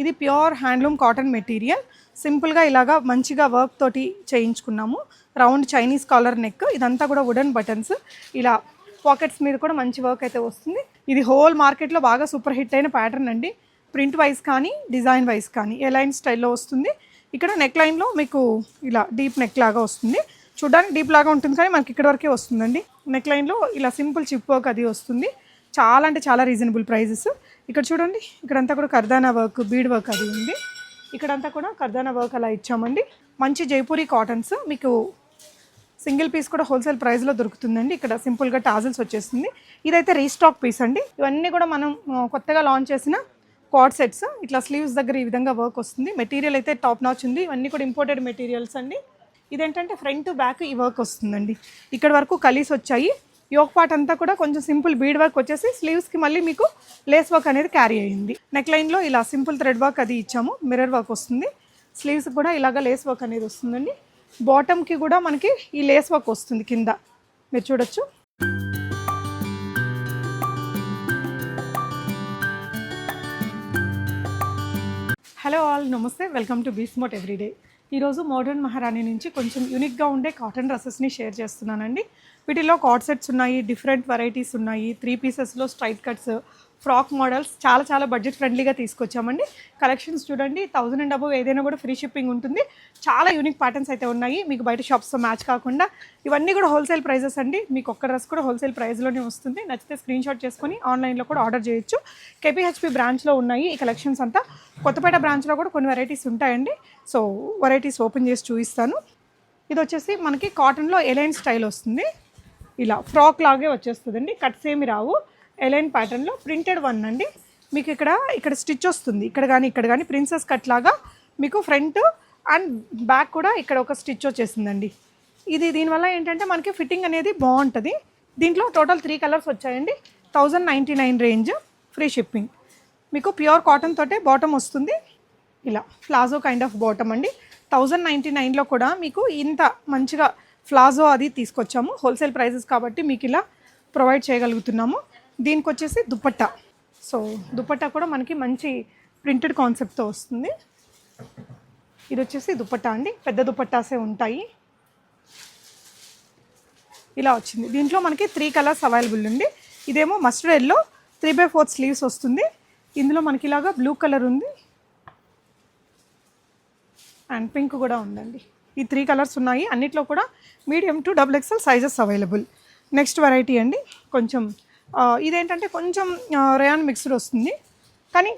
ఇది pure handloom cotton material. సింపుల్గా ఇలాగా మంచిగా వర్క్ తోటి చేయించుకున్నాము. రౌండ్ చైనీస్ కాలర్ నెక్ ఇదంతా కూడా వుడెన్ బటన్స్ ఇలా పాకెట్స్ మీద కూడా మంచి వర్క్ అయితే వస్తుంది. ఇది హోల్ మార్కెట్లో బాగా సూపర్ హిట్ అయిన ప్యాటర్న్ అండి. ప్రింట్ వైజ్ కానీ డిజైన్ వైజ్ కానీ ఏ లైన్ స్టైల్లో వస్తుంది. ఇక్కడ నెక్ లైన్లో మీకు ఇలా డీప్ నెక్ లాగా వస్తుంది. చూడడానికి డీప్ లాగా ఉంటుంది కానీ మనకి ఇక్కడ వరకే వస్తుందండి. నెక్ లైన్లో ఇలా సింపుల్ చిప్ వర్క్ అది వస్తుంది. చాలా అంటే చాలా రీజనబుల్ ప్రైజెస్ ఇక్కడ చూడండి ఇక్కడంతా కూడా కర్దానా వర్క్ బీడ్ వర్క్ అది ఉంది. ఇక్కడంతా కూడా కర్దానా వర్క్ అలా ఇచ్చామండి. మంచి జైపూరి కాటన్స్ మీకు సింగిల్ పీస్ కూడా హోల్సేల్ ప్రైస్లో దొరుకుతుందండి. ఇక్కడ సింపుల్గా టాజిల్స్ వచ్చేస్తుంది. ఇదైతే రీస్టాక్ పీస్ అండి. ఇవన్నీ కూడా మనం కొత్తగా లాంచ్ చేసిన క్వాడ్ సెట్స్. ఇట్లా స్లీవ్స్ దగ్గర ఈ విధంగా వర్క్ వస్తుంది. మెటీరియల్ అయితే టాప్ నాచ్ ఉంది. ఇవన్నీ కూడా ఇంపోర్టెడ్ మెటీరియల్స్ అండి. ఇదేంటంటే ఫ్రంట్ బ్యాక్ ఈ వర్క్ వస్తుందండి. ఇక్కడ వరకు కలీస్ వచ్చాయి. యోక్ పార్ట్ అంతా కూడా కొంచెం సింపుల్ బీడ్ వర్క్ వచ్చేసి స్లీవ్స్కి మళ్ళీ మీకు లేస్ వర్క్ అనేది క్యారీ అయ్యింది. నెక్ లైన్లో ఇలా సింపుల్ థ్రెడ్ వర్క్ అది ఇచ్చాము. మిర్రర్ వర్క్ వస్తుంది. స్లీవ్స్ కూడా ఇలాగ లేస్ వర్క్ అనేది వస్తుందండి. బాటమ్కి కూడా మనకి ఈ లేస్ వర్క్ వస్తుంది కింద. మీరు చూడొచ్చు. Hello all namaste. Welcome to బీస్మోట్ everyday ఈరోజు మోడర్న్ మహారాణి నుంచి కొంచెం యూనిక్గా ఉండే కాటన్ డ్రెస్సెస్ని షేర్ చేస్తున్నానండి. వీటిలో కాట్ సెట్స్ ఉన్నాయి డిఫరెంట్ వెరైటీస్ ఉన్నాయి త్రీ పీసెస్లో స్ట్రైట్ కట్స్ ఫ్రాక్ మోడల్స్ చాలా చాలా బడ్జెట్ ఫ్రెండ్లీగా తీసుకొచ్చామండి. కలెక్షన్స్ చూడండి థౌసండ్ అండ్ అబవ్ ఏదైనా కూడా ఫ్రీ షిప్పింగ్ ఉంటుంది. చాలా యూనిక్ ప్యాటర్న్స్ అయితే ఉన్నాయి. మీకు బయట షాప్స్తో మ్యాచ్ కాకుండా. ఇవన్నీ కూడా హోల్సేల్ ప్రైజెస్ అండి. మీకు ఒక్క డ్రెస్ కూడా హోల్సేల్ ప్రైస్లోనే వస్తుంది. నచ్చితే స్క్రీన్ షాట్ చేసుకొని ఆన్లైన్లో కూడా ఆర్డర్ చేయొచ్చు. కేపీహెచ్పి బ్రాంచ్లో ఉన్నాయి ఈ కలెక్షన్స్ అంతా. కొత్తపేట బ్రాంచ్లో కూడా కొన్ని వెరైటీస్ ఉంటాయండి. సో వెరైటీస్ ఓపెన్ చేసి చూపిస్తాను. ఇది వచ్చేసి మనకి కాటన్లో ఎలైన్ స్టైల్ వస్తుంది. ఇలా ఫ్రాక్ లాగే వచ్చేస్తుందండి. కట్స్ ఏమి రావు. ఎలైన్ ప్యాటర్న్లో ప్రింటెడ్ వన్ అండి. మీకు ఇక్కడ ఇక్కడ స్టిచ్ వస్తుంది. ఇక్కడ కానీ ఇక్కడ కానీ ప్రిన్సెస్ కట్ లాగా మీకు ఫ్రంట్ అండ్ బ్యాక్ కూడా ఇక్కడ ఒక స్టిచ్ వచ్చేసిందండి. ఇది దీనివల్ల ఏంటంటే మనకి ఫిట్టింగ్ అనేది బాగుంటుంది. దీంట్లో టోటల్ త్రీ కలర్స్ వచ్చాయండి. Thousand ninety nine range free shipping మీకు ప్యూర్ కాటన్ తోటే బాటమ్ వస్తుంది. ఇలా ఫ్లాజో కైండ్ ఆఫ్ బాటమ్ అండి. థౌజండ్ నైంటీ నైన్లో కూడా మీకు ఇంత మంచిగా ఫ్లాజో అది తీసుకొచ్చాము. హోల్సేల్ ప్రైజెస్ కాబట్టి మీకు ఇలా ప్రొవైడ్ చేయగలుగుతున్నాము. దీనికి వచ్చేసి దుపట్టా. సో దుపట్టా కూడా మనకి మంచి ప్రింటెడ్ కాన్సెప్ట్తో వస్తుంది. ఇది వచ్చేసి దుపట్టా అండి. పెద్ద దుపట్టాసే ఉంటాయి. ఇలా వచ్చింది. దీంట్లో మనకి త్రీ కలర్స్ అవైలబుల్ ఉంది. ఇదేమో mustard yellow three by fourth sleeves వస్తుంది. ఇందులో మనకి ఇలాగా బ్లూ కలర్ ఉంది. అండ్ పింక్ కూడా ఉందండి. ఈ త్రీ కలర్స్ ఉన్నాయి. అన్నిట్లో కూడా medium to double XL sizes available. Next variety అండి. కొంచెం ఇదేంటంటే కొంచెం రేయాన్ మిక్స్డ్ వస్తుంది. కానీ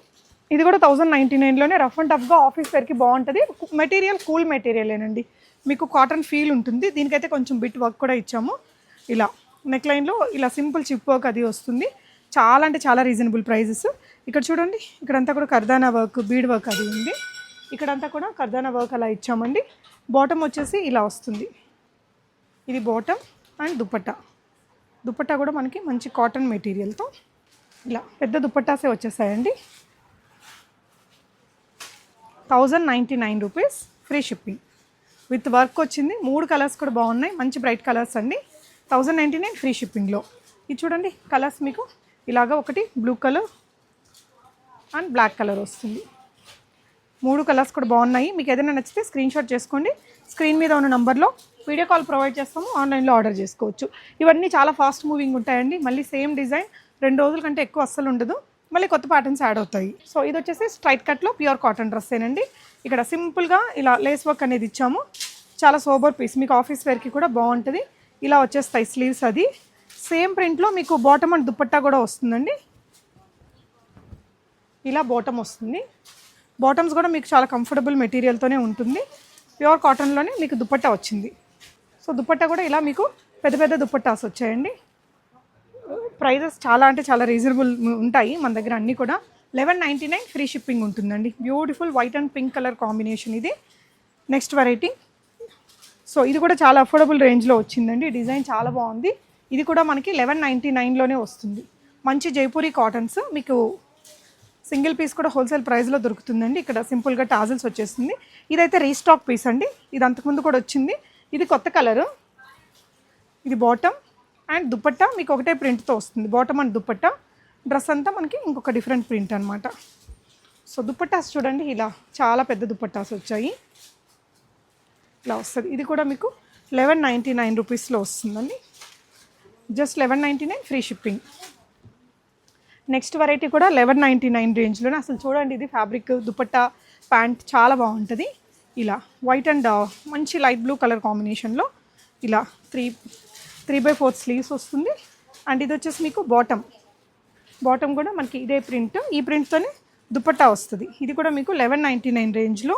ఇది కూడా థౌజండ్ నైంటీ నైన్లోనే రఫ్ అండ్ టఫ్గా ఆఫీస్ వేర్కి బాగుంటుంది. మెటీరియల్ కూల్ మెటీరియలేనండి. మీకు కాటన్ ఫీల్ ఉంటుంది. దీనికైతే కొంచెం బిట్ వర్క్ కూడా ఇచ్చాము. ఇలా నెక్ లైన్లో ఇలా సింపుల్ చిప్ వర్క్ అది వస్తుంది. చాలా అంటే చాలా రీజనబుల్ ప్రైజెస్. ఇక్కడ చూడండి ఇక్కడంతా కూడా కర్దానా వర్క్ బీడ్ వర్క్ అది ఉంది. ఇక్కడంతా కూడా కర్దానా వర్క్ అలా ఇచ్చామండి. బాటమ్ వచ్చేసి ఇలా వస్తుంది. ఇది బాటమ్ అండ్ దుప్పట్టా దుపట్టా కూడా మనకి మంచి కాటన్ మెటీరియల్తో ఇలా పెద్ద దుపట్టాసే వచ్చేసాయండి. Thousand ninety nine rupees free shipping. With work వచ్చింది. మూడు కలర్స్ కూడా బాగున్నాయి. మంచి బ్రైట్ కలర్స్ అండి. థౌజండ్ నైంటీ నైన్ ఫ్రీ షిప్పింగ్లో. ఇది చూడండి కలర్స్ మీకు ఇలాగ ఒకటి blue colour and black colour వస్తుంది. మూడు కలర్స్ కూడా బాగున్నాయి. మీకు ఏదైనా నచ్చితే స్క్రీన్ షాట్ చేసుకోండి. స్క్రీన్ మీద ఉన్న నంబర్లో వీడియో కాల్ ప్రొవైడ్ చేస్తాము ఆన్లైన్లో ఆర్డర్ చేసుకోవచ్చు. ఇవన్నీ చాలా ఫాస్ట్ మూవింగ్ ఉంటాయండి. మళ్ళీ సేమ్ డిజైన్ రెండు రోజుల కంటే ఎక్కువ అస్సలు ఉండదు. మళ్ళీ కొత్త ప్యాటర్న్స్ యాడ్ అవుతాయి. సో ఇది వచ్చేసి స్ట్రైట్ కట్లో ప్యూర్ కాటన్ డ్రెస్ ఏనండి. ఇక్కడ సింపుల్గా ఇలా లేస్ వర్క్ అనేది ఇచ్చాము. చాలా సోబర్ పీస్ మీకు ఆఫీస్ వేర్కి కూడా బాగుంటుంది. ఇలా వచ్చేస్తాయి స్లీవ్స్ అది. సేమ్ ప్రింట్లో మీకు బాటమ్ అండ్ దుప్పట్టా కూడా వస్తుందండి. ఇలా బాటమ్ వస్తుంది. బాటమ్స్ కూడా మీకు చాలా కంఫర్టబుల్ మెటీరియల్తోనే ఉంటుంది. ప్యూర్ కాటన్లోనే మీకు దుప్పట్టా వచ్చింది. సో దుపట్టా కూడా ఇలా మీకు పెద్ద పెద్ద దుపట్టాస్ వచ్చాయండి. ప్రైజెస్ చాలా అంటే చాలా రీజనబుల్ ఉంటాయి మన దగ్గర అన్నీ కూడా. Eleven ninety nine free shipping ఉంటుందండి. Beautiful white and pink colour combination ఇది. నెక్స్ట్ వెరైటీ సో ఇది కూడా చాలా అఫోర్డబుల్ రేంజ్లో వచ్చిందండి. డిజైన్ చాలా బాగుంది. ఇది కూడా మనకి లెవెన్ నైంటీ నైన్లోనే వస్తుంది. మంచి జైపూరి కాటన్స్. మీకు సింగిల్ పీస్ కూడా హోల్సేల్ ప్రైస్లో దొరుకుతుందండి. ఇక్కడ సింపుల్గా టాజిల్స్ వచ్చేస్తుంది. ఇదైతే రీస్టాక్ పీస్ అండి. ఇది అంతకుముందు కూడా వచ్చింది. ఇది కొత్త కలరు. ఇది బాటమ్ అండ్ దుపట్టా మీకు ఒకటే ప్రింట్తో వస్తుంది. బాటమ్ అండ్ దుపట్టా డ్రెస్ అంతా మనకి ఇంకొక డిఫరెంట్ ప్రింట్ అనమాట సో దుప్పట్టాస్ చూడండి ఇలా చాలా పెద్ద దుప్పట్టాస్ వచ్చాయి. ఇలా వస్తుంది. ఇది కూడా మీకు లెవెన్ నైంటీ నైన్ రూపీస్లో వస్తుందండి. Just eleven ninety nine free shipping. Next variety కూడా లెవెన్ నైంటీ నైన్ రేంజ్లోనే. అసలు చూడండి ఇది ఫ్యాబ్రిక్ దుపట్టా ప్యాంట్ చాలా బాగుంటుంది. ఇలా వైట్ అండ్ uh, మంచి లైట్ బ్లూ కలర్ కాంబినేషన్లో ఇలా three three by fourth sleeves వస్తుంది. అండ్ ఇది వచ్చేసి మీకు బాటమ్ బాటమ్ కూడా మనకి ఇదే ప్రింట్ ఈ ప్రింట్తోనే దుపట్టా వస్తుంది. ఇది కూడా మీకు లెవెన్ నైంటీ నైన్ రేంజ్లో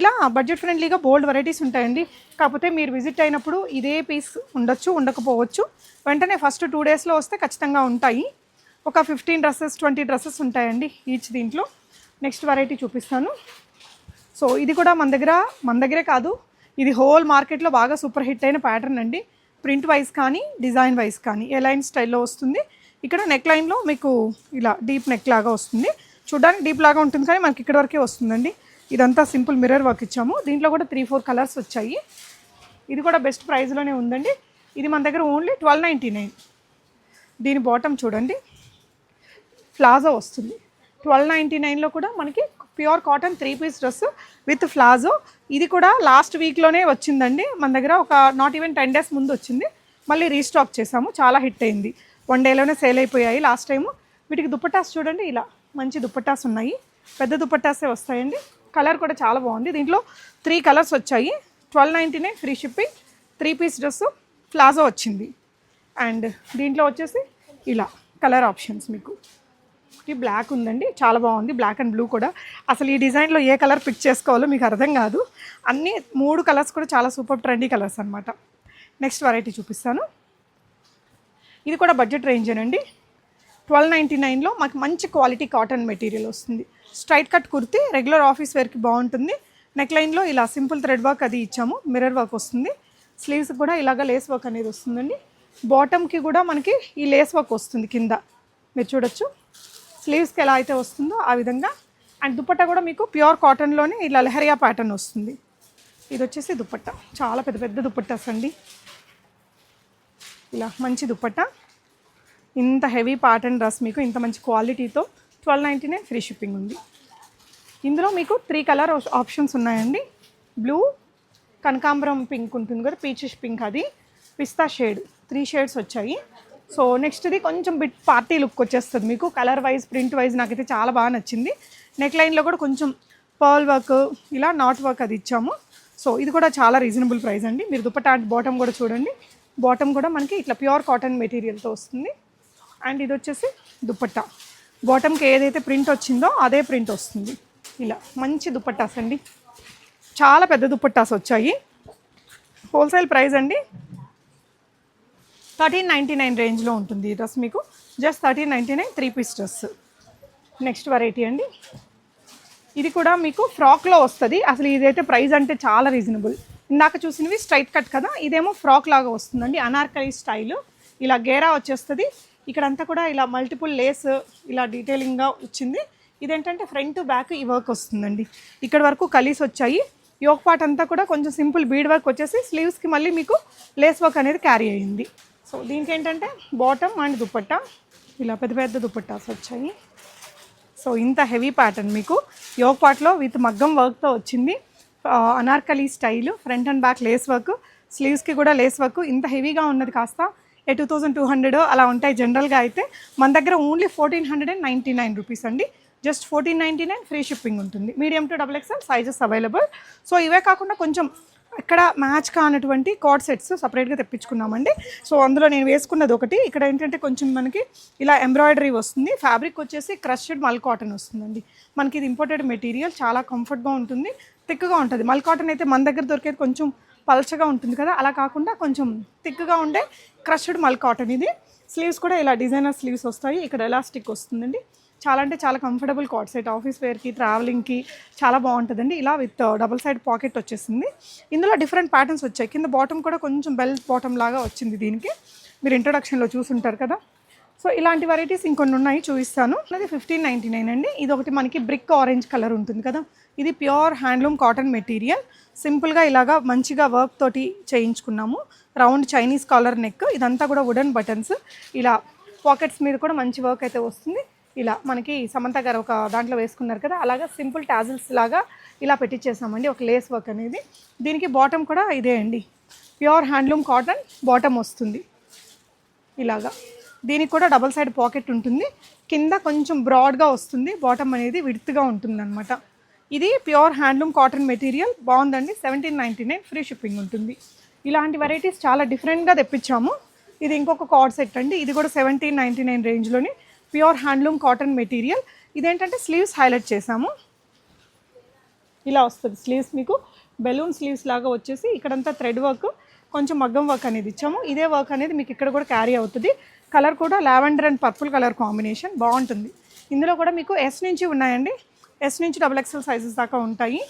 ఇలా బడ్జెట్ ఫ్రెండ్లీగా బోల్డ్ వెరైటీస్ ఉంటాయండి. కాకపోతే మీరు విజిట్ అయినప్పుడు ఇదే పీస్ ఉండొచ్చు ఉండకపోవచ్చు. వెంటనే ఫస్ట్ టూ డేస్లో వస్తే ఖచ్చితంగా ఉంటాయి. ఒక ఫిఫ్టీన్ డ్రెస్సెస్ ట్వంటీ డ్రెస్సెస్ ఉంటాయండి ఈచ్ దీంట్లో. నెక్స్ట్ వెరైటీ చూపిస్తాను. సో ఇది కూడా మన దగ్గర మన దగ్గరే కాదు ఇది హోల్ మార్కెట్లో బాగా సూపర్ హిట్ అయిన ప్యాటర్న్ అండి. ప్రింట్ వైజ్ కానీ డిజైన్ వైజ్ కానీ ఏ లైన్ స్టైల్లో వస్తుంది. ఇక్కడ నెక్ లైన్లో మీకు ఇలా డీప్ నెక్ లాగా వస్తుంది. చూడడానికి డీప్ లాగా ఉంటుంది కానీ మనకి ఇక్కడ వరకే వస్తుందండి. ఇదంతా సింపుల్ మిర్రర్ వర్క్ ఇచ్చాము. దీంట్లో కూడా త్రీ ఫోర్ కలర్స్ వచ్చాయి. ఇది కూడా బెస్ట్ ప్రైస్లోనే ఉందండి. ఇది మన దగ్గర ఓన్లీ ట్వెల్వ్ నైంటీ నైన్. దీని బాటమ్ చూడండి. ప్లాజా వస్తుంది. ట్వెల్వ్ నైంటీ నైన్లో కూడా మనకి pure cotton three piece dress with palazzo. ఇది కూడా లాస్ట్ వీక్లోనే వచ్చిందండి. మన దగ్గర ఒక నాట్ ఈవెన్ టెన్ డేస్ ముందు వచ్చింది. మళ్ళీ రీస్టాక్ చేసాము చాలా హిట్ అయింది. వన్ డేలోనే సేల్ అయిపోయాయి. లాస్ట్ టైము వీటికి దుప్పటాస్ చూడండి. ఇలా మంచి దుప్పటాస్ ఉన్నాయి. పెద్ద దుప్పటాసే వస్తాయండి. కలర్ కూడా చాలా బాగుంది. దీంట్లో త్రీ కలర్స్ వచ్చాయి. Twelve నైంటీనే free shipping three piece dress palazzo వచ్చింది. అండ్ దీంట్లో వచ్చేసి ఇలా కలర్ ఆప్షన్స్ మీకు. ఈ బ్లాక్ ఉందండి. చాలా బాగుంది. బ్లాక్ అండ్ బ్లూ కూడా. అసలు ఈ డిజైన్లో ఏ కలర్ పిక్ చేసుకోవాలో మీకు అర్థం కాదు. అన్ని మూడు కలర్స్ కూడా చాలా సూపర్ ట్రెండీ కలర్స్ అనమాట నెక్స్ట్ వెరైటీ చూపిస్తాను. ఇది కూడా బడ్జెట్ రేంజేనండి ట్వెల్వ్ నైంటీ నైన్లో మాకు మంచి క్వాలిటీ కాటన్ మెటీరియల్ వస్తుంది. Straight cut kurti regular office వేర్కి బాగుంటుంది. నెక్ లైన్లో ఇలా సింపుల్ థ్రెడ్ వర్క్ అది ఇచ్చాము. మిర్రర్ వర్క్ వస్తుంది. స్లీవ్స్ కూడా ఇలాగ లేస్ వర్క్ అనేది వస్తుందండి. బాటమ్కి కూడా మనకి ఈ లేస్ వర్క్ వస్తుంది కింద. మీరు చూడొచ్చు. స్లీవ్స్కి ఎలా అయితే వస్తుందో ఆ విధంగా. అండ్ దుపట్టా కూడా మీకు ప్యూర్ కాటన్లోనే ఇలా లెహరియా ప్యాటర్న్ వస్తుంది. ఇది వచ్చేసి దుపట్టా చాలా పెద్ద పెద్ద దుపట్టాస్ అండి. ఇలా మంచి దుపట్టా ఇంత హెవీ ప్యాటర్న్ డ్రెస్ మీకు ఇంత మంచి క్వాలిటీతో twelve ninety nine free shipping ఉంది. ఇందులో మీకు త్రీ కలర్ ఆప్షన్స్ ఉన్నాయండి. బ్లూ కనకాంబరం పింక్ ఉంటుంది కదా పీచిష్ పింక్ అది పిస్తా షేడ్. త్రీ షేడ్స్ వచ్చాయి. సో నెక్స్ట్ది కొంచెం బిట్ పార్టీ లుక్ వచ్చేస్తుంది మీకు. కలర్ వైజ్ ప్రింట్ వైజ్ నాకైతే చాలా బాగా నచ్చింది. నెక్ లైన్లో కూడా కొంచెం పర్ల్ వర్క్ ఇలా నాట్ వర్క్ అది ఇచ్చాము. సో ఇది కూడా చాలా రీజనబుల్ ప్రైస్ అండి. మీరు దుప్పటా బాటమ్ కూడా చూడండి. బాటమ్ కూడా మనకి ఇట్లా ప్యూర్ కాటన్ మెటీరియల్తో వస్తుంది. అండ్ ఇది వచ్చేసి దుప్పట్టా బాటమ్కి ఏదైతే ప్రింట్ వచ్చిందో అదే ప్రింట్ వస్తుంది. ఇలా మంచి దుప్పట్టాస్ అండి. చాలా పెద్ద దుప్పట్టాస్ వచ్చాయి. హోల్సేల్ ప్రైస్ అండి థర్టీన్ నైంటీ నైన్ రేంజ్లో ఉంటుంది ఈ డ్రెస్ మీకు. Just thirteen ninety nine three piece dress next variety అండి. ఇది కూడా మీకు ఫ్రాక్లో వస్తుంది. అసలు ఇదైతే ప్రైస్ అంటే చాలా రీజనబుల్ ఇందాక చూసినవి స్ట్రైట్ కట్ కదా ఇదేమో ఫ్రాక్ లాగా వస్తుందండి. అనార్కలి స్టైల్ ఇలా గేరా వచ్చేస్తుంది. ఇక్కడంతా కూడా ఇలా మల్టిపుల్ లేస్ ఇలా డీటెయిలింగ్గా వచ్చింది. ఇదేంటంటే ఫ్రంట్ బ్యాక్ ఈ వర్క్ వస్తుందండి. ఇక్కడ వరకు కలీస్ వచ్చాయి. యోక్ పార్ట్ అంతా కూడా కొంచెం సింపుల్ బీడ్ వర్క్ వచ్చేసి స్లీవ్స్కి మళ్ళీ మీకు లేస్ వర్క్ అనేది క్యారీ అయ్యింది. సో దీనికి ఏంటంటే బాటమ్ అండ్ దుపట్టా ఇలా పెద్ద పెద్ద దుపట్టాస్ వచ్చాయి. సో ఇంత హెవీ ప్యాటర్న్ మీకు. యోగ్ పార్ట్లో విత్ మగ్గం వర్క్తో వచ్చింది. Anarkali anarkali style front and back lace work స్లీవ్స్కి కూడా లేస్ వర్క్ ఇంత హెవీగా ఉన్నది కాస్త a two thousand two hundred అలా ఉంటాయి జనరల్గా అయితే. మన దగ్గర only fourteen hundred and ninety nine rupees అండి. Just fourteen ninety nine free shipping ఉంటుంది medium to double XL sizes available so ఇవే కాకుండా కొంచెం ఇక్కడ మ్యాచ్ కానటువంటి కార్డ్ సెట్స్ సపరేట్గా తెప్పించుకున్నామండి. సో అందులో నేను వేసుకున్నది ఒకటి. ఇక్కడ ఏంటంటే కొంచెం మనకి ఇలా ఎంబ్రాయిడరీ వస్తుంది. ఫ్యాబ్రిక్ వచ్చేసి క్రష్డ్ మల్ కాటన్ వస్తుందండి. మనకి ఇది ఇంపోర్టెడ్ మెటీరియల్. చాలా కంఫర్ట్గా ఉంటుంది. థిక్గా ఉంటుంది. మల్ కాటన్ అయితే మన దగ్గర దొరికేది కొంచెం పలచగా ఉంటుంది కదా. అలా కాకుండా కొంచెం థిక్గా ఉండే క్రష్డ్ మల్ కాటన్ ఇది. స్లీవ్స్ కూడా ఇలా డిజైనర్ స్లీవ్స్ వస్తాయి. ఇక్కడ ఎలాస్టిక్ వస్తుందండి. చాలా అంటే చాలా కంఫర్టబుల్ కాట్ సెట్ ఆఫీస్ వేర్కి ట్రావెలింగ్కి చాలా బాగుంటుందండి. ఇలా విత్ డబుల్ సైడ్ పాకెట్ వచ్చేసింది. ఇందులో డిఫరెంట్ ప్యాటర్న్స్ వచ్చాయి. కింద బాటమ్ కూడా కొంచెం బెల్ బాటమ్ లాగా వచ్చింది దీనికి. మీరు ఇంట్రొడక్షన్లో చూసుంటారు కదా. సో ఇలాంటి వెరైటీస్ ఇంకొన్ని ఉన్నాయి చూపిస్తాను. అది ఫిఫ్టీన్ నైంటీ నైన్ అండి. ఇది ఒకటి మనకి బ్రిక్ ఆరెంజ్ కలర్ ఉంటుంది కదా. ఇది ప్యూర్ హ్యాండ్లూమ్ కాటన్ మెటీరియల్ సింపుల్గా ఇలాగా మంచిగా వర్క్ తోటి చేయించుకున్నాము. రౌండ్ చైనీస్ కాలర్ నెక్ ఇదంతా కూడా వుడెన్ బటన్స్ ఇలా పాకెట్స్ మీద కూడా మంచి వర్క్ అయితే వస్తుంది. ఇలా మనకి సమంత గారు ఒక దాంట్లో వేసుకున్నారు కదా అలాగా సింపుల్ టాజిల్స్ లాగా ఇలా పెట్టించేసామండి ఒక లేస్ వర్క్ అనేది. దీనికి బాటమ్ కూడా ఇదే అండి. ప్యూర్ హ్యాండ్లూమ్ కాటన్ బాటమ్ వస్తుంది. ఇలాగా. దీనికి కూడా డబల్ సైడ్ పాకెట్ ఉంటుంది. కింద కొంచెం బ్రాడ్గా వస్తుంది బాటమ్ అనేది విడుతుగా ఉంటుందన్నమాట. ఇది ప్యూర్ హ్యాండ్లూమ్ కాటన్ మెటీరియల్ బాగుందండి. Seventeen ninety nine free shipping ఉంటుంది. ఇలాంటి వెరైటీస్ చాలా డిఫరెంట్గా తెప్పించాము. ఇది ఇంకొక కార్డ్ సెట్ అండి. ఇది కూడా సెవెంటీన్ నైంటీ నైన్ రేంజ్లోని ప్యూర్ హ్యాండ్లూమ్ కాటన్ మెటీరియల్. ఇదేంటంటే స్లీవ్స్ హైలైట్ చేసాము ఇలా వస్తుంది స్లీవ్స్ మీకు. బెలూన్ స్లీవ్స్ లాగా వచ్చేసి ఇక్కడంతా థ్రెడ్ వర్క్ కొంచెం మగ్గం వర్క్ అనేది ఇచ్చాము. ఇదే వర్క్ అనేది మీకు ఇక్కడ కూడా క్యారీ అవుతుంది. కలర్ కూడా lavender and purple colour combination బాగుంటుంది. ఇందులో కూడా మీకు ఎస్ నుంచి ఉన్నాయండి. ఎస్ నుంచి డబుల్ ఎక్స్ఎల్ సైజెస్ దాకా ఉంటాయి.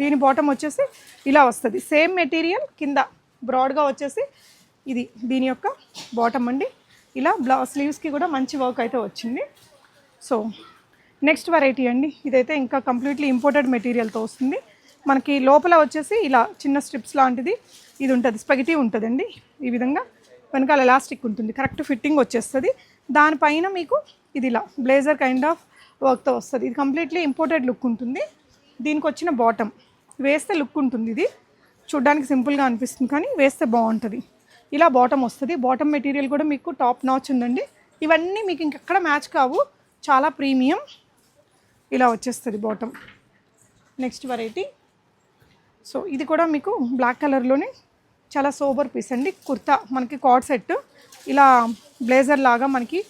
దీని బాటమ్ వచ్చేసి ఇలా వస్తుంది. సేమ్ మెటీరియల్ కింద బ్రాడ్గా వచ్చేసి ఇది దీని యొక్క బాటమ్ అండి. ఇలా బ్లౌ స్లీవ్స్కి కూడా మంచి వర్క్ అయితే వచ్చింది. సో నెక్స్ట్ వెరైటీ అండి. ఇదైతే ఇంకా కంప్లీట్లీ ఇంపోర్టెడ్ మెటీరియల్తో వస్తుంది. మనకి లోపల వచ్చేసి ఇలా చిన్న స్ట్రిప్స్ లాంటిది ఇది ఉంటుంది స్పగిటీ ఉంటుందండి. ఈ విధంగా వెనకాల ఎలాస్టిక్ ఉంటుంది కరెక్ట్ ఫిట్టింగ్ వచ్చేస్తుంది. దానిపైన మీకు ఇది ఇలా బ్లేజర్ కైండ్ ఆఫ్ వర్క్తో వస్తుంది. ఇది కంప్లీట్లీ ఇంపోర్టెడ్ లుక్ ఉంటుంది. దీనికి వచ్చిన బాటమ్ వేస్తే లుక్ ఉంటుంది ఇది. చూడ్డానికి సింపుల్గా అనిపిస్తుంది కానీ వేస్తే బాగుంటుంది. ఇలా బాటమ్ వస్తుంది. బాటమ్ మెటీరియల్ కూడా మీకు టాప్ నాచ్ ఉందండి. ఇవన్నీ మీకు ఇంకెక్కడ మ్యాచ్ కావు. చాలా ప్రీమియం ఇలా వచ్చేస్తుంది బాటమ్ నెక్స్ట్ వెరైటీ సో ఇది కూడా మీకు బ్లాక్ కలర్లోనే చాలా సోబర్ పీస్ అండి. కుర్తా మనకి కార్డ్ సెట్ ఇలా బ్లేజర్ లాగా మనకి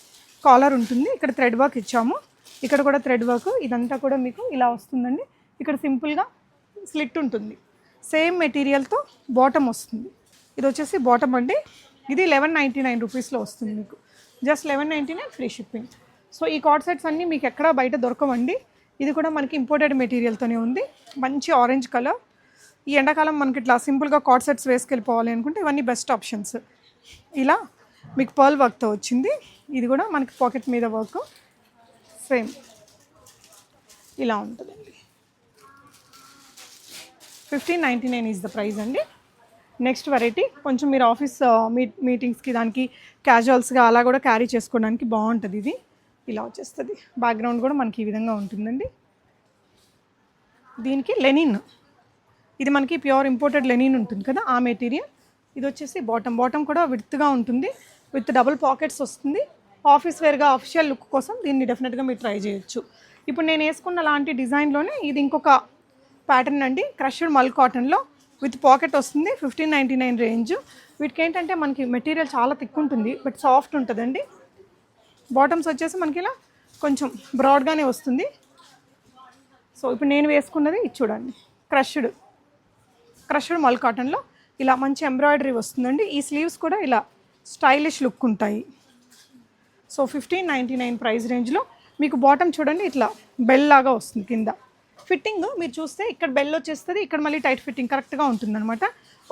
కాలర్ ఉంటుంది. ఇక్కడ థ్రెడ్ వర్క్ ఇచ్చాము. ఇక్కడ కూడా థ్రెడ్ వర్క్ ఇదంతా కూడా మీకు ఇలా వస్తుందండి. ఇక్కడ సింపుల్గా స్లిట్ ఉంటుంది. సేమ్ మెటీరియల్తో బాటమ్ వస్తుంది. ఇది వచ్చేసి బాటమ్ అండి. ఇది లెవెన్ నైంటీ నైన్ రూపీస్లో వస్తుంది మీకు. Just eleven ninety nine free shipping so ఈ కార్డ్ సెట్స్ అన్నీ మీకు ఎక్కడ బయట దొరకవండి. ఇది కూడా మనకి ఇంపోర్టెడ్ మెటీరియల్తోనే ఉంది. మంచి ఆరెంజ్ కలర్ ఈ ఎండాకాలం మనకి ఇట్లా సింపుల్గా కార్డ్ సెట్స్ వేసుకెళ్ళిపోవాలి అనుకుంటే ఇవన్నీ బెస్ట్ ఆప్షన్స్ ఇలా మీకు పర్ల్ వర్క్తో వచ్చింది. ఇది కూడా మనకి పాకెట్ మీద వర్క్ సేమ్ ఇలా ఉంటుందండి. Fifteen ninety nine is the price అండి. నెక్స్ట్ వెరైటీ కొంచెం మీరు ఆఫీస్ మీ మీటింగ్స్కి దానికి క్యాజువల్స్గా అలా కూడా క్యారీ చేసుకోవడానికి బాగుంటుంది ఇది. ఇలా వచ్చేస్తుంది. బ్యాక్గ్రౌండ్ కూడా మనకి ఈ విధంగా ఉంటుందండి. దీనికి లెనిన్ ఇది మనకి ప్యూర్ ఇంపోర్టెడ్ లెనిన్ ఉంటుంది కదా ఆ మెటీరియల్ ఇది వచ్చేసి బాటమ్ బాటమ్ కూడా విత్గా ఉంటుంది. విత్ డబుల్ పాకెట్స్ వస్తుంది. ఆఫీస్ వేర్గా అఫిషియల్ లుక్ కోసం దీన్ని డెఫినెట్గా మీరు ట్రై చేయొచ్చు. ఇప్పుడు నేను వేసుకున్న లాంటి డిజైన్లోనే ఇది ఇంకొక ప్యాటర్న్ అండి. క్రష్డ్ మల్ కాటన్లో విత్ పాకెట్ వస్తుంది ఫిఫ్టీన్ నైంటీ నైన్ రేంజ్. వీటికి ఏంటంటే మనకి మెటీరియల్ చాలా థిక్ ఉంటుంది బట్ సాఫ్ట్ ఉంటుందండి. బాటమ్స్ వచ్చేసి మనకి ఇలా కొంచెం బ్రాడ్గానే వస్తుంది. సో ఇప్పుడు నేను వేసుకున్నది ఇది చూడండి క్రష్డ్ క్రష్డ్ మల్ కాటన్లో ఇలా మంచి ఎంబ్రాయిడరీ వస్తుందండి. ఈ స్లీవ్స్ కూడా ఇలా స్టైలిష్ లుక్ ఉంటాయి. So fifteen ninety nine price రేంజ్లో మీకు బాటమ్ చూడండి ఇట్లా బెల్ లాగా వస్తుంది కింద. ఫిట్టింగ్ మీరు చూస్తే ఇక్కడ బెల్ వచ్చేస్తుంది ఇక్కడ మళ్ళీ టైట్ ఫిట్టింగ్ కరెక్ట్గా ఉంటుందన్నమాట.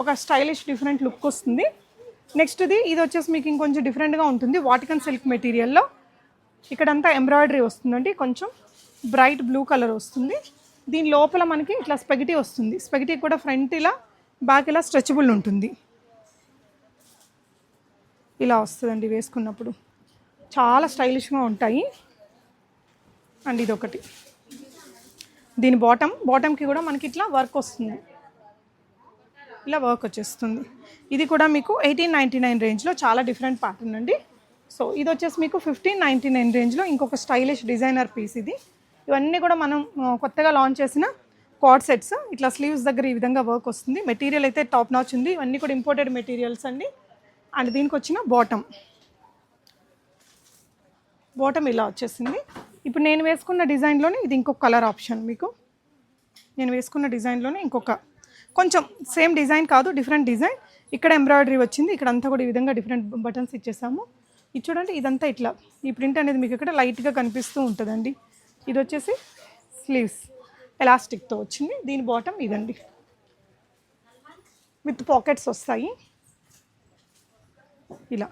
ఒక స్టైలిష్ డిఫరెంట్ లుక్ వస్తుంది. నెక్స్ట్ది ఇది వచ్చేసి మీకు ఇంకొంచెం డిఫరెంట్గా ఉంటుంది వాటికన్ సిల్క్ మెటీరియల్లో. ఇక్కడంతా ఎంబ్రాయిడరీ వస్తుందండి కొంచెం బ్రైట్ బ్లూ కలర్ వస్తుంది. దీని లోపల మనకి ఇట్లా స్పెగటీ వస్తుంది స్పెగటీ కూడా ఫ్రంట్ ఇలా బ్యాక్ ఇలా స్ట్రెచబుల్ ఉంటుంది. ఇలా వస్తుందండి వేసుకున్నప్పుడు. చాలా స్టైలిష్గా ఉంటాయి. అండ్ ఇది ఒకటి దీని బాటమ్ బాటమ్కి కూడా మనకి ఇట్లా వర్క్ వస్తుంది. ఇలా వర్క్ వచ్చేస్తుంది. ఇది కూడా మీకు ఎయిటీన్ నైంటీ నైన్ రేంజ్లో చాలా డిఫరెంట్ ప్యాటర్న్ అండి. సో ఇది వచ్చేసి మీకు ఫిఫ్టీన్ నైంటీ నైన్ రేంజ్లో ఇంకొక స్టైలిష్ డిజైనర్ పీస్ ఇది. ఇవన్నీ కూడా మనం కొత్తగా లాంచ్ చేసిన కార్డ్ సెట్స్ ఇట్లా స్లీవ్స్ దగ్గర ఈ విధంగా వర్క్ వస్తుంది. మెటీరియల్ అయితే టాప్ నాచ్ ఉంది. ఇవన్నీ కూడా ఇంపోర్టెడ్ మెటీరియల్స్ అండి. అండ్ దీనికి వచ్చిన బాటమ్ బాటమ్ ఇలా వచ్చేసింది. ఇప్పుడు నేను వేసుకున్న డిజైన్లోనే ఇది ఇంకొక కలర్ ఆప్షన్ మీకు. నేను వేసుకున్న డిజైన్లోనే ఇంకొక. కొంచెం సేమ్ డిజైన్ కాదు డిఫరెంట్ డిజైన్. ఇక్కడ ఎంబ్రాయిడరీ వచ్చింది ఇక్కడ అంతా కూడా ఈ విధంగా డిఫరెంట్ బటన్స్ ఇచ్చేసాము. ఇది చూడండి ఇదంతా ఇట్లా. ఈ ప్రింట్ అనేది మీకు ఇక్కడ లైట్గా కనిపిస్తూ ఉంటుందండి. ఇది వచ్చేసి స్లీవ్స్ ఎలాస్టిక్తో వచ్చింది. దీని బాటమ్ ఇదండి. విత్ పాకెట్స్ వస్తాయి. ఇలా.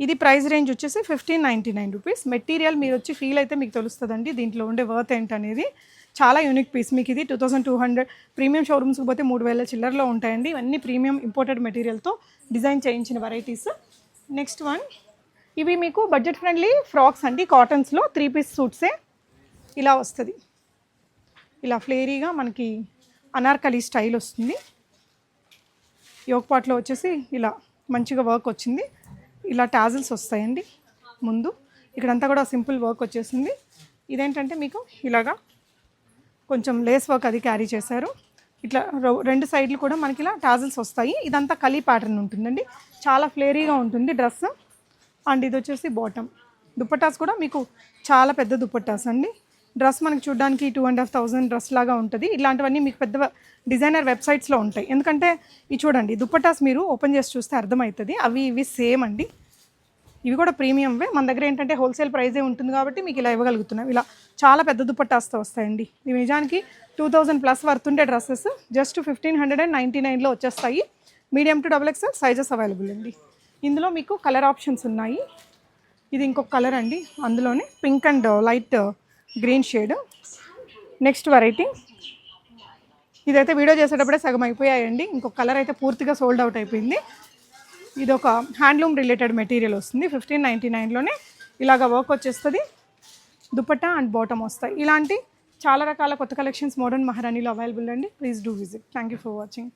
ఇది ప్రైస్ రేంజ్ వచ్చేసి fifteen ninety nine rupees. Material మీరు వచ్చి ఫీల్ అయితే మీకు తెలుస్తుందండి. దీంట్లో ఉండే వర్త్ ఏంటనేది. చాలా యూనిక్ పీస్ మీకు ఇది two thousand two hundred. Premium షోరూమ్స్కి పోతే మూడు వేల చిల్లరలో ఉంటాయండి. ఇవన్నీ ప్రీమియం ఇంపోర్టెడ్ మెటీరియల్తో డిజైన్ చేయించిన వెరైటీస్ నెక్స్ట్ వన్ ఇవి మీకు బడ్జెట్ ఫ్రెండ్లీ ఫ్రాక్స్ అండి. కాటన్స్లో త్రీ పీస్ సూట్సే ఇలా వస్తుంది. ఇలా ఫ్లేరీగా మనకి అనార్కలి స్టైల్ వస్తుంది. యోగ్ పాట్లో వచ్చేసి ఇలా మంచిగా వర్క్ వచ్చింది. ఇలా టాజిల్స్ వస్తాయండి ముందు. ఇక్కడంతా కూడా సింపుల్ వర్క్ వచ్చేసింది. ఇదేంటంటే మీకు ఇలాగా కొంచెం లేస్ వర్క్ అది క్యారీ చేశారు. ఇట్లా రెండు సైడ్లు కూడా మనకి ఇలా టాజిల్స్ వస్తాయి. ఇదంతా కలీ ప్యాటర్న్ ఉంటుందండి. చాలా ఫ్లేరీగా ఉంటుంది డ్రెస్. అండ్ ఇది వచ్చేసి బాటమ్. దుప్పటాస్ కూడా మీకు చాలా పెద్ద దుప్పటాస్ అండి. డ్రెస్ మనకి చూడడానికి two and half thousand dress లాగా ఉంటుంది. ఇలాంటివన్నీ మీకు పెద్ద డిజైనర్ వెబ్సైట్స్లో ఉంటాయి. ఎందుకంటే ఇవి చూడండి దుప్పటాస్ మీరు ఓపెన్ చేసి చూస్తే అర్థమవుతుంది. అవి ఇవి సేమ్ అండి. ఇవి కూడా ప్రీమియంవే మన దగ్గర ఏంటంటే హోల్సేల్ ప్రైజే ఉంటుంది కాబట్టి మీకు ఇలా ఇవ్వగలుగుతున్నాం. ఇలా చాలా పెద్ద దుప్పటాస్తో వస్తాయండి. ఇవి నిజానికి టూ థౌజండ్ ప్లస్ వర్త్ ఉండే dresses just fifteen hundred and ninety నైన్లో వచ్చేస్తాయి. Medium to double XL sizes available అండి. ఇందులో మీకు కలర్ ఆప్షన్స్ ఉన్నాయి. ఇది ఇంకొక కలర్ అండి. అందులోనే pink and light green shade next variety ఇదైతే వీడియో చేసేటప్పుడే సగం అయిపోయాయండి. ఇంకొక కలర్ అయితే పూర్తిగా సోల్డ్ అవుట్ అయిపోయింది. ఇది ఒక హ్యాండ్లూమ్ రిలేటెడ్ మెటీరియల్ వస్తుంది. ఫిఫ్టీన్ నైంటీ నైన్లోనే ఇలాగ వర్క్ వచ్చేస్తుంది. దుపట్టా అండ్ బాటమ్ వస్తాయి. ఇలాంటి చాలా రకాల కొత్త కలెక్షన్స్ మోడర్న్ మహారాణిలో అవైలబుల్ అండి. Please do visit thank you for watching